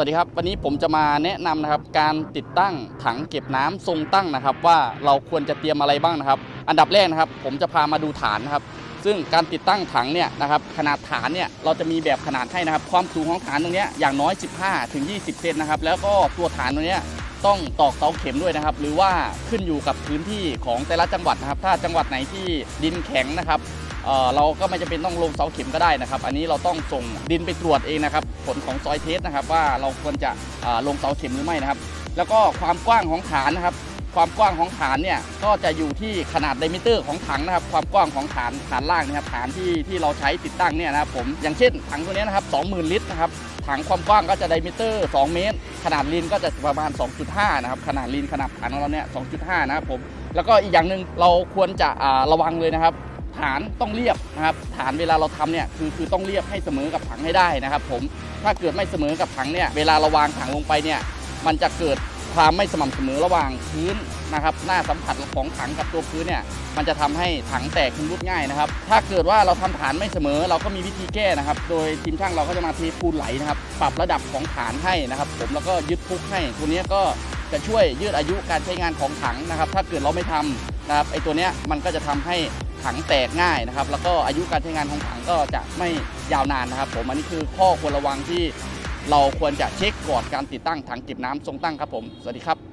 สวัสดีครับ วันนี้ผมจะมาแนะนำนะครับ การติดตั้งถังเก็บน้ำทรงตั้งนะครับ ว่าเราควรจะเตรียมอะไรบ้างนะครับ อันดับแรกนะครับ ผมจะพามาดูฐานนะครับ ซึ่งการติดตั้งถังเนี่ยนะครับ ขนาดฐานเนี่ยเราจะมีแบบขนาดให้นะครับ ความสูงของฐานตรงเนี้ยอย่างน้อย 15ถึง20 เซนนะครับ แล้วก็ตัวฐานตรงเนี้ยต้องตอกเสาเข็มด้วยนะครับ หรือว่าขึ้นอยู่กับพื้นที่ของแต่ละจังหวัดนะครับ ถ้าจังหวัดไหนที่ดินแข็งนะครับ เเราก็ไม่จำเป็นต้องลงเสาเข็มก็ได้นะครับ อันนี้เราต้องส่งดินไปตรวจเองนะครับ ผลของซอยเทสนะครับ ว่าเราควรจะลงเสาเข็มหรือไม่นะครับ แล้วก็ความกว้างของฐานนะครับ ความกว้างของฐานเนี่ยก็จะอยู่ที่ขนาดไดมิเตอร์ของถังนะครับ ความกว้างของฐานฐานล่างนะครับฐานที่ที่เราใช้ติดตั้งเนี่ยนะครับผมอย่างเช่นถังตัวนี้นะครับ20,000 ลิตรนะครับถังความกว้างก็จะไดมิเตอร์ 2 เมตร ขนาดลีนก็จะประมาณ 2.5 นะครับ ขนาดลีนขนาดฐานของเราเนี่ย 2.5 นะครับผม แล้วก็อีกอย่างหนึ่งเราควรจะระวังเลยนะครับ ฐานต้องเรียบนะครับฐานเวลาเราทำเนี่ยคือคือต้องเรียบให้เสมอกับถังให้ได้นะครับ ผมถ้าเกิดไม่เสมอกับถังเนี่ยเวลาเราวางถังลงไปเนี่ยมันจะเกิดความไม่สม่ำเสมอระหว่างพื้นนะครับหน้าสัมผัสของถังกับตัวพื้นเนี่ยมันจะทำให้ถังแตกชำรุดง่ายนะครับ ถ้าเกิดว่าเราทำฐานไม่เสมอ เราก็มีวิธีแก้นะครับ โดยทีมช่างเราก็จะมาเทปูนไหลนะครับ ปรับระดับของฐานให้นะครับ ผมแล้วก็ยึดพุกให้ตัวเนี้ยก็จะช่วยยืดอายุการใช้งานของถังนะครับ ถ้าเกิดเราไม่ทำนะครับไอ้ตัวเนี้ยมันก็จะทำให้ ถังแตกง่ายนะครับ แล้วก็อายุการใช้งานของถังก็จะไม่ยาวนานนะครับ ผมอันนี้คือข้อควรระวังที่เราควรจะเช็คก่อนการติดตั้งถังเก็บน้ำทรงตั้งครับผม สวัสดีครับ